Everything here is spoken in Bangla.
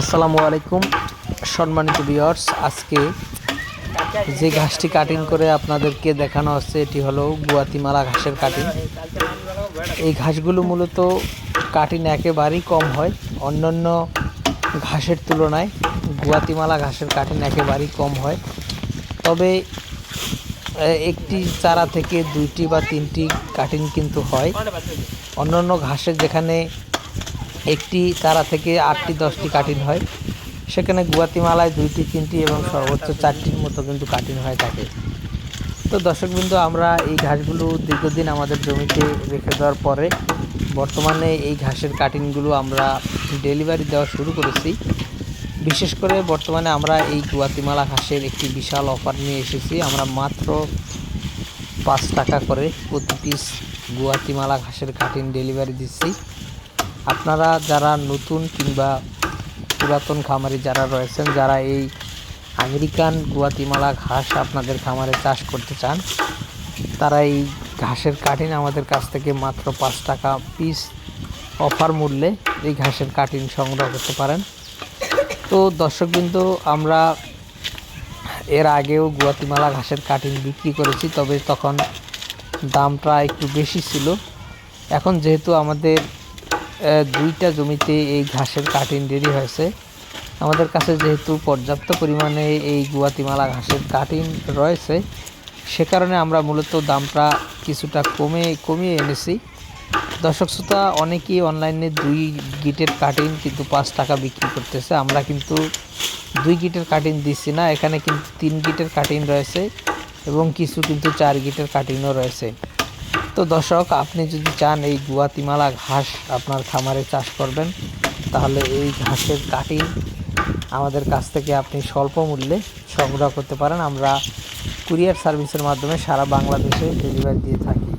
আসসালামু আলাইকুম, সম্মানিত ভিউয়ার্স আজকে যে ঘাসটি কাটিং করে আপনাদেরকে দেখানো হচ্ছে, এটি হলো গুয়াতিমালা ঘাসের কাটিং এই ঘাসগুলো মূলত কাটিং একেবারেই কম হয়। অন্যান্য ঘাসের তুলনায় গুয়াতিমালা ঘাসের কাটিং একেবারেই কম হয়। তবে একটি চারা থেকে দুইটি বা তিনটি কাটিং কিন্তু হয়। অন্যান্য ঘাসের যেখানে একটি চারা থেকে আটটি, দশটি কাটিং হয়। সেখানে গুয়াতিমালায় দুইটি, তিনটি এবং সর্বোচ্চ চারটির মতো কিন্তু কাটিং হয়ে থাকে তো দর্শকবৃন্দ, আমরা এই ঘাসগুলো দীর্ঘদিন আমাদের জমিতে রেখে দেওয়ার পরে বর্তমানে এই ঘাসের কাটিংগুলো আমরা ডেলিভারি দেওয়া শুরু করেছি। বিশেষ করে বর্তমানে আমরা এই গুয়াতিমালা ঘাসের একটি বিশাল অফার নিয়ে এসেছি। আমরা মাত্র পাঁচ টাকা করে প্রতি পিস গুয়াতিমালা ঘাসের কাটিং ডেলিভারি দিচ্ছি। আপনারা যারা নতুন কিংবা পুরাতন খামারি যারা রয়েছেন, যারা এই আমেরিকান গুয়াতিমালা ঘাস আপনাদের খামারে চাষ করতে চান, তারা এই ঘাসের কাটিং আমাদের কাছ থেকে মাত্র পাঁচ টাকা পিস অফার মূল্যে এই ঘাসের কাটিং সংগ্রহ করতে পারেন। তো দর্শকবৃন্দ আমরা এর আগেও গুয়াতিমালা ঘাসের কাটিং বিক্রি করেছি, তবে তখন দামটা একটু বেশি ছিল। এখন যেহেতু আমাদের দুইটা জমিতে এই ঘাসের কাটিং রেডি হয়েছে। আমাদের কাছে যেহেতু পর্যাপ্ত পরিমাণে এই গুয়াতিমালা ঘাসের কাটিং রয়েছে, সে কারণে আমরা মূলত দামটা কিছুটা কমে, কমিয়ে এনেছি। দর্শক শ্রোতা, অনেকেই অনলাইনে দুই গিটের কাটিং কিন্তু পাঁচ টাকা বিক্রি করতেছে। আমরা কিন্তু দুই গিটের কাটিং দিচ্ছি না, এখানে কিন্তু তিন গিটের কাটিং রয়েছে এবং কিছু কিন্তু চার গিটের কাটিংও রয়েছে। তো দর্শক, আপনি যদি চান এই গুয়াতিমালা ঘাস আপনার খামারে চাষ করবেন, তাহলে এই ঘাসের কাটি আমাদের কাছ থেকে আপনি স্বল্প মূল্যে সংগ্রহ করতে পারেন। আমরা কুরিয়ার সার্ভিসের মাধ্যমে সারা বাংলাদেশে ডেলিভারি দিয়ে থাকি।